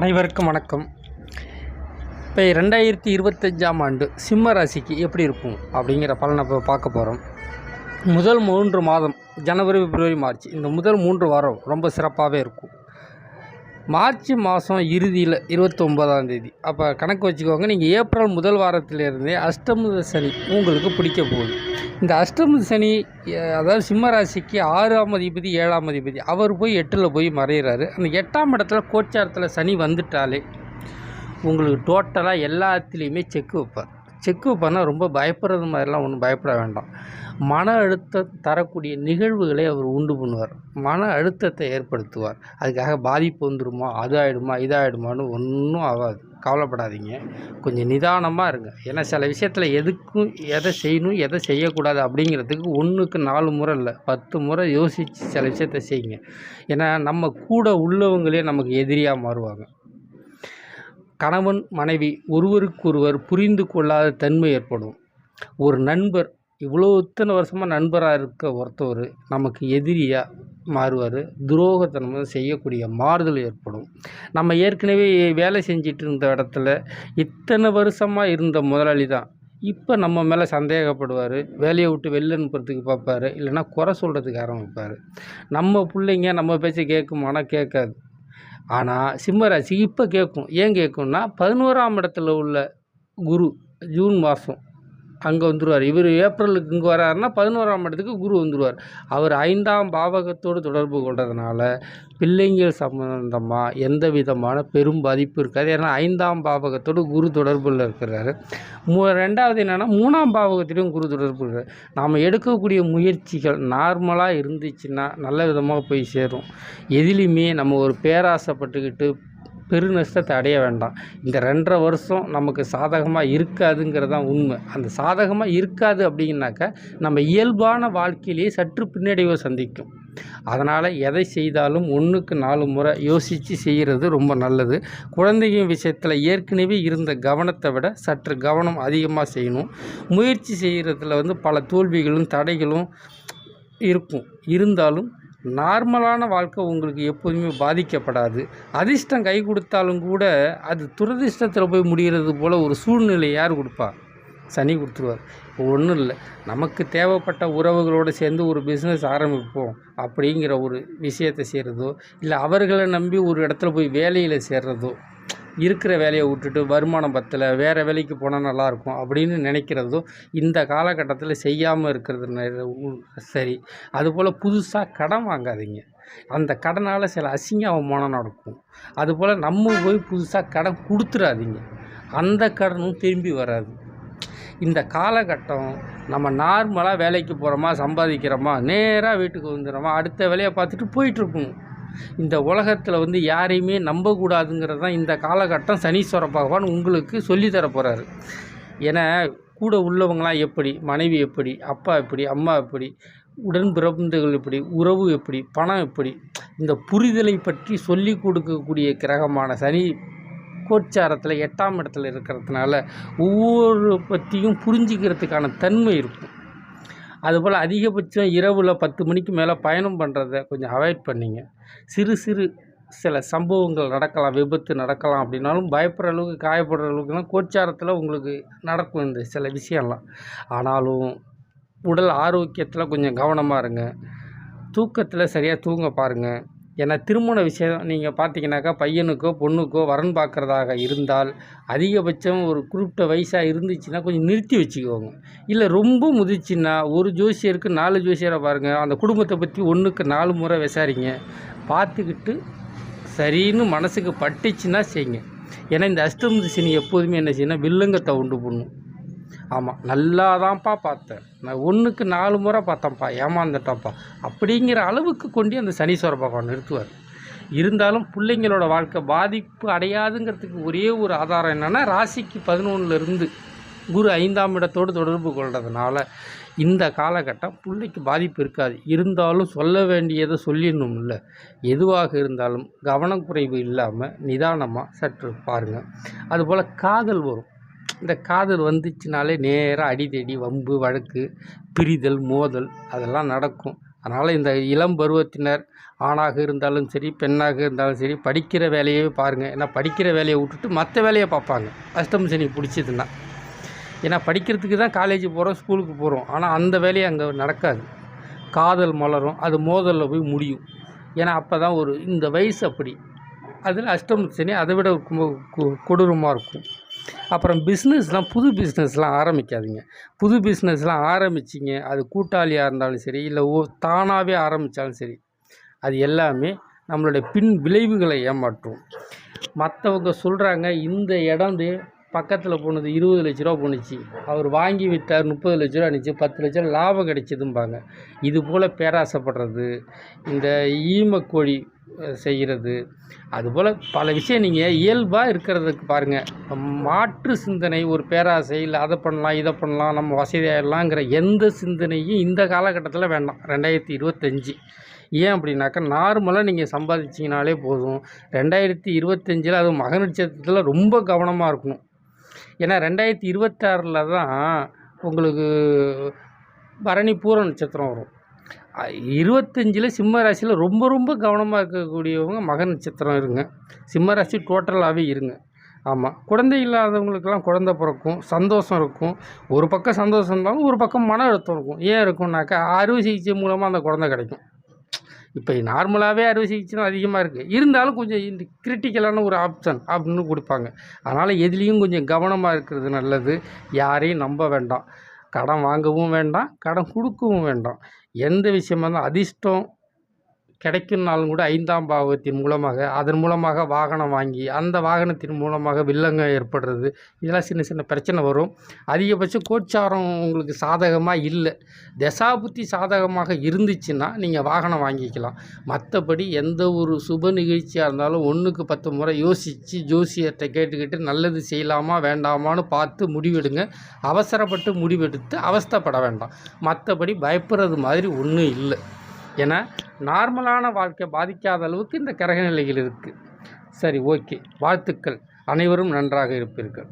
அனைவருக்கும் வணக்கம். இப்போ ரெண்டாயிரத்தி இருபத்தஞ்சாம் ஆண்டு சிம்ம ராசிக்கு எப்படி இருக்கும் அப்படிங்கிற பலனை இப்போ பார்க்க போகிறோம் முதல் மூன்று மாதம் ஜனவரி பிப்ரவரி மார்ச் இந்த முதல் மூன்று வாரம் ரொம்ப சிறப்பாகவே இருக்கும். மார்ச் மாதம் இறுதியில் இருபத்தொம்போதாம் தேதி. அப்போ கணக்கு வச்சுக்கோங்க நீங்கள் ஏப்ரல் முதல் வாரத்திலிருந்தே அஷ்டம சனி உங்களுக்கு பிடிக்க போகுது. இந்த அஷ்டம சனி அதாவது சிம்மராசிக்கு ஆறாம் அதிபதி ஏழாம் அதிபதி அவர் போய் எட்டில் போய் மறையிறாரு. அந்த எட்டாம் இடத்துல கோச்சாரத்தில் சனி வந்துட்டாலே உங்களுக்கு டோட்டலாக எல்லாத்துலேயுமே செக் வைப்பார். செக்கு பண்ணால் ரொம்ப பயப்படுறது மாதிரிலாம் ஒன்றும் பயப்பட வேண்டாம். மன அழுத்தம் தரக்கூடிய நிகழ்வுகளை அவர் உண்டு பண்ணுவார். மன அழுத்தத்தை ஏற்படுத்துவார். அதுக்காக பாதிப்பு வந்துடுமா அது ஆகிடுமா இதாகிடுமான்னு ஒன்றும் ஆகாது. கவலைப்படாதீங்க. கொஞ்சம் நிதானமாக இருங்க. ஏன்னா சில விஷயத்தில் எதுக்கும் எதை செய்யணும் எதை செய்யக்கூடாது அப்படிங்கிறதுக்கு ஒன்றுக்கு நாலு முறை இல்லை பத்து முறை யோசித்து சில விஷயத்த செய்யுங்க. ஏன்னா நம்ம கூட உள்ளவங்களே நமக்கு எதிரியாக மாறுவாங்க. கணவன் மனைவி ஒருவருக்கொருவர் புரிந்து கொள்ளாத தன்மை ஏற்படும். ஒரு நண்பர் இவ்வளோ இத்தனை வருஷமாக நண்பராக இருக்க ஒருத்தவர் நமக்கு எதிரியாக மாறுவார். துரோகத்தனம் செய்யக்கூடிய மாறுதல் ஏற்படும். நம்ம ஏற்கனவே வேலை செஞ்சிட்டு இருந்த இடத்துல இத்தனை வருஷமாக இருந்த முதலாளி தான். இப்போ நம்ம மேலே சந்தேகப்படுவார். வேலையை விட்டு வெளில அனுப்புறதுக்கு பார்ப்பாரு. இல்லைன்னா குறை சொல்கிறதுக்கு ஆரம்பிப்பார். நம்ம பிள்ளைங்க நம்ம பேச்சை கேட்குமானா கேட்காது. ஆனால் சிம்மராசி இப்போ கேட்கும் ஏன் கேட்கும்னா பதினோராம் இடத்துல உள்ள குரு ஜூன் மாதம் அங்கே வந்துடுவார் இவர் ஏப்ரலுக்கு இங்கே வராருன்னா பதினோராம் இடத்துக்கு குரு வந்துடுவார் அவர் ஐந்தாம் பாவகத்தோடு தொடர்பு கொண்டதுனால பிள்ளைங்கள் சம்பந்தமாக எந்த விதமான பெரும் பாதிப்பு இருக்காது. ஏன்னா ஐந்தாம் பாவகத்தோடு குரு தொடர்பில் இருக்கிறாரு. மூ ரெண்டாவது என்னென்னா மூணாம் பாவகத்திலையும் குரு தொடர்பு இருக்கிறார் நாம் எடுக்கக்கூடிய முயற்சிகள் நார்மலாக இருந்துச்சுன்னா நல்ல விதமாக போய் சேரும். எதிலையுமே நம்ம ஒரு பேராசைப்பட்டுக்கிட்டு பெருநஷ்டத்தை அடைய வேண்டாம். இந்த ரெண்டரை வருஷம் நமக்கு சாதகமாக இருக்காதுங்கிறது தான் உண்மை. அந்த சாதகமாக இருக்காது அப்படின்னாக்கா நம்ம இயல்பான வாழ்க்கையிலேயே சற்று பின்னடைவை சந்திக்கும். அதனால் எதை செய்தாலும் ஒன்றுக்கு நாலு முறை யோசித்து செய்கிறது ரொம்ப நல்லது. குழந்தைங்க விஷயத்தில் ஏற்கனவே இருந்த கவனத்தை விட சற்று கவனம் அதிகமாக செய்யணும். முயற்சி செய்கிறதுல வந்து பல தோல்விகளும் தடைகளும் இருக்கும். இருந்தாலும் நார்மலான வாழ்க்கை உங்களுக்கு எப்போதுமே பாதிக்கப்படாது. அதிர்ஷ்டம் கை கொடுத்தாலும் கூட அது துரதிர்ஷ்டத்தில் போய் முடிகிறது போல் ஒரு சூழ்நிலை யார் கொடுப்பா? சனி கொடுத்துருவார். ஒன்றும் இல்லை. நமக்கு தேவைப்பட்ட உறவுகளோடு சேர்ந்து ஒரு பிஸ்னஸ் ஆரம்பிப்போம் அப்படிங்கிற ஒரு விஷயத்தை செய்கிறதோ இல்லை அவர்களை நம்பி ஒரு இடத்துல போய் வேலையில் சேர்கிறதோ இருக்கிற வேலையை விட்டுட்டு வருமானம் பத்தலை வேறு வேலைக்கு போனால் நல்லாயிருக்கும் அப்படின்னு நினைக்கிறதோ இந்த காலகட்டத்தில் செய்யாமல் இருக்கிறது சரி. அதுபோல் புதுசாக கடன் வாங்காதீங்க. அந்த கடனால் சில அசிங்க அவமானம் நடக்கும். அதுபோல் நம்ம போய் புதுசாக கடன் கொடுத்துறாதீங்க. அந்த கடனும் திரும்பி வராது. இந்த காலகட்டம் நம்ம நார்மலாக வேலைக்கு போகிறோமா சம்பாதிக்கிறோமா நேராக வீட்டுக்கு வந்துடுறோமா அடுத்த வேலையை பார்த்துட்டு போயிட்டுருக்கணும் இந்த உலகத்தில் வந்து யாரையுமே நம்பக்கூடாதுங்கிறது தான் இந்த காலகட்டம். சனீஸ்வர பகவான் உங்களுக்கு சொல்லித்தர போகிறாரு ஏன்னா கூட உள்ளவங்களாம் எப்படி? மனைவி எப்படி? அப்பா எப்படி? அம்மா எப்படி? உடன் பிறந்தகள் எப்படி? உறவு எப்படி? பணம் எப்படி? இந்த புரிதலை பற்றி சொல்லி கொடுக்கக்கூடிய கிரகமான சனி கோச்சாரத்தில் எட்டாம் இடத்துல இருக்கிறதுனால ஒவ்வொரு பற்றியும் புரிஞ்சிக்கிறதுக்கான தன்மை இருக்கும். அதுபோல் அதிகபட்சம் இரவில் பத்து மணிக்கு மேலே பயணம் பண்ணுறத கொஞ்சம் அவாய்ட் பண்ணிங்க. சிறு சிறு சில சம்பவங்கள் நடக்கலாம் விபத்து நடக்கலாம் அப்படின்னாலும் பயப்படுற அளவுக்கு காயப்படுற அளவுக்குலாம் கோச்சாரத்தில் உங்களுக்கு நடக்கும் இந்த சில விஷயம்லாம். ஆனாலும் உடல் ஆரோக்கியத்தில் கொஞ்சம் கவனமாக இருங்க. தூக்கத்தில் சரியாக தூங்க பாருங்கள் ஏன்னா திருமண விஷயம் நீங்கள் பார்த்தீங்கன்னாக்கா பையனுக்கோ பொண்ணுக்கோ வரன் பார்க்குறதாக இருந்தால் அதிகபட்சம் ஒரு குறிப்பிட்ட வயசாக இருந்துச்சுன்னா கொஞ்சம் நிறுத்தி வச்சுக்கோங்க. இல்லை ரொம்ப முதிச்சுன்னா ஒரு ஜோசியருக்கு நாலு ஜோசியரை பாருங்கள் அந்த குடும்பத்தை பற்றி ஒன்றுக்கு நாலு முறை விசாரிங்க. பார்த்துக்கிட்டு சரின்னு மனசுக்கு பட்டுச்சுன்னா செய்யுங்க. ஏன்னா இந்த அஷ்டமதி சினி எப்போதுமே என்ன செய்யணும் வில்லங்கத்தை உண்டு பண்ணும். ஆமாம் நல்லா தான்ப்பா பார்த்தேன். நான் ஒன்றுக்கு நாலு முறை பார்த்தேன்ப்பா ஏமாந்துட்டேன்ப்பா. அப்படிங்கிற அளவுக்கு கொண்டு அந்த சனீஸ்வர பகவான் நிறுத்துவார். இருந்தாலும் பிள்ளைங்களோட வாழ்க்கை பாதிப்பு அடையாதுங்கிறதுக்கு ஒரே ஒரு ஆதாரம் என்னென்னா ராசிக்கு பதினொன்றுலேருந்து குரு ஐந்தாம் இடத்தோடு தொடர்பு கொள்றதுனால இந்த காலகட்டம் பிள்ளைக்கு பாதிப்பு இருக்காது. இருந்தாலும் சொல்ல வேண்டியதை சொல்லிடணும்ல எதுவாக இருந்தாலும் கவனக்குறைவு இல்லாமல் நிதானமாக சற்று பாருங்கள் அதுபோல் காதல் வரும். இந்த காதல் வந்துச்சுனாலே நேராக அடிதடி வம்பு வழக்கு பிரிதல் மோதல் அதெல்லாம் நடக்கும். அதனால் இந்த இளம் பருவத்தினர் ஆணாக இருந்தாலும் சரி பெண்ணாக இருந்தாலும் சரி படிக்கிற வேலையே பாருங்கள் ஏன்னா படிக்கிற வேலையை விட்டுட்டு மற்ற வேலையை பார்ப்பாங்க. அஷ்டம் சனி பிடிச்சதுன்னா. ஏன்னா படிக்கிறதுக்கு தான் காலேஜ் போகிறோம் ஸ்கூலுக்கு போகிறோம் ஆனால் அந்த வேலையை அங்கே நடக்காது. காதல் மலரும் அது மோதலில் போய் முடியும். ஏன்னா அப்போ தான் ஒரு இந்த வயசு அப்படி. அதில் அஷ்டம் சனி அதை விட கொ- கொடூரமாக இருக்கும். அப்புறம் பிஸ்னஸ்லாம் புது பிஸ்னஸ்லாம் ஆரம்பிக்காதீங்க. புது பிஸ்னஸ்லாம் ஆரம்பிச்சிங்க. அது கூட்டாளியாக இருந்தாலும் சரி இல்லை ஓ தானாகவே ஆரம்பித்தாலும் சரி அது எல்லாமே நம்மளுடைய பின் விளைவுகளை ஏமாற்றும். மற்றவங்க சொல்கிறாங்க இந்த இடம் பக்கத்தில் போனது இருபது லட்ச ரூபா போணுச்சு. அவர் வாங்கி விற்றார் முப்பது லட்ச ரூபா இருந்துச்சு பத்து லட்ச ரூபா லாபம் கிடைச்சதும்பாங்க. இது போல் பேராசைப்படுறது. இந்த ஈமக்கோழி செய்கிறது. அதுபோல் பல விஷயம் நீங்கள் இயல்பாக இருக்கிறதுக்கு பாருங்கள் மாற்று சிந்தனை ஒரு பேராசை இல்லை அதை பண்ணலாம் இதை பண்ணலாம் நம்ம வசதியாகிடலாங்கிற எந்த சிந்தனையும் இந்த காலகட்டத்தில் வேண்டாம். ரெண்டாயிரத்தி இருபத்தஞ்சி. ஏன் அப்படின்னாக்கா நார்மலாக நீங்கள் சம்பாதிச்சிங்கனாலே போதும். ரெண்டாயிரத்தி இருபத்தஞ்சில் அது மக நட்சத்திரத்தில் ரொம்ப கவனமாக இருக்கணும். ஏன்னா ரெண்டாயிரத்தி இருபத்தாறில் தான் உங்களுக்கு பரணி பூர நட்சத்திரம் வரும். இருபத்தஞ்சில் சிம்ம ராசியில் ரொம்ப ரொம்ப கவனமாக இருக்கக்கூடியவங்க மக நட்சத்திரம் இருங்க. சிம்ம ராசி டோட்டலாகவே இருங்க. ஆமாம் குழந்தை இல்லாதவங்களுக்கெல்லாம் குழந்தை பிறக்கும் சந்தோஷம் இருக்கும். ஒரு பக்கம் சந்தோஷம் இருந்தாலும் ஒரு பக்கம் மன அழுத்தம் இருக்கும். ஏன் இருக்கும்னாக்கா அறுவை சிகிச்சை மூலமாக அந்த குழந்தை கிடைக்கும். இப்போ நார்மலாகவே அறுவை சிகிச்சை தான் அதிகமாக இருக்குது இருந்தாலும் கொஞ்சம் இந்த கிரிட்டிக்கலான ஒரு ஆப்ஷன் அப்படின்னு கொடுப்பாங்க. அதனால் எதுலேயும் கொஞ்சம் கவனமாக இருக்கிறது நல்லது. யாரையும் நம்ப வேண்டாம். கடன் வாங்கவும் வேண்டாம் கடன் கொடுக்கவும் வேண்டாம். எந்த விஷயமா இருந்தாலும் அதிர்ஷ்டம் கிடைக்கும்னாலும் கூட ஐந்தாம் பாவத்தின் மூலமாக அதன் மூலமாக வாகனம் வாங்கி அந்த வாகனத்தின் மூலமாக வில்லங்க ஏற்படுறது. இதெல்லாம் சின்ன சின்ன பிரச்சனை வரும். அதிகபட்சம் கோச்சாரம் உங்களுக்கு சாதகமாக இல்லை. தசாபுத்தி சாதகமாக இருந்துச்சுன்னா நீங்கள் வாகனம் வாங்கிக்கலாம். மற்றபடி எந்த ஒரு சுப நிகழ்ச்சியாக இருந்தாலும் ஒன்றுக்கு பத்து முறை யோசித்து ஜோசியர்கிட்ட கேட்டுக்கிட்டு நல்லது செய்யலாமா வேண்டாமான்னு பார்த்து முடிவெடுங்க. அவசரப்பட்டு முடிவெடுத்து அவஸ்தப்பட வேண்டாம். மற்றபடி பயப்படுறது மாதிரி ஒன்றும் இல்லை. என நார்மலான வாழ்க்கை பாதிக்காத அளவுக்கு இந்த கிரக நிலையில் இருக்குது சரி ஓகே. வாழ்த்துக்கள். அனைவரும் நன்றாக இருப்பீர்கள்.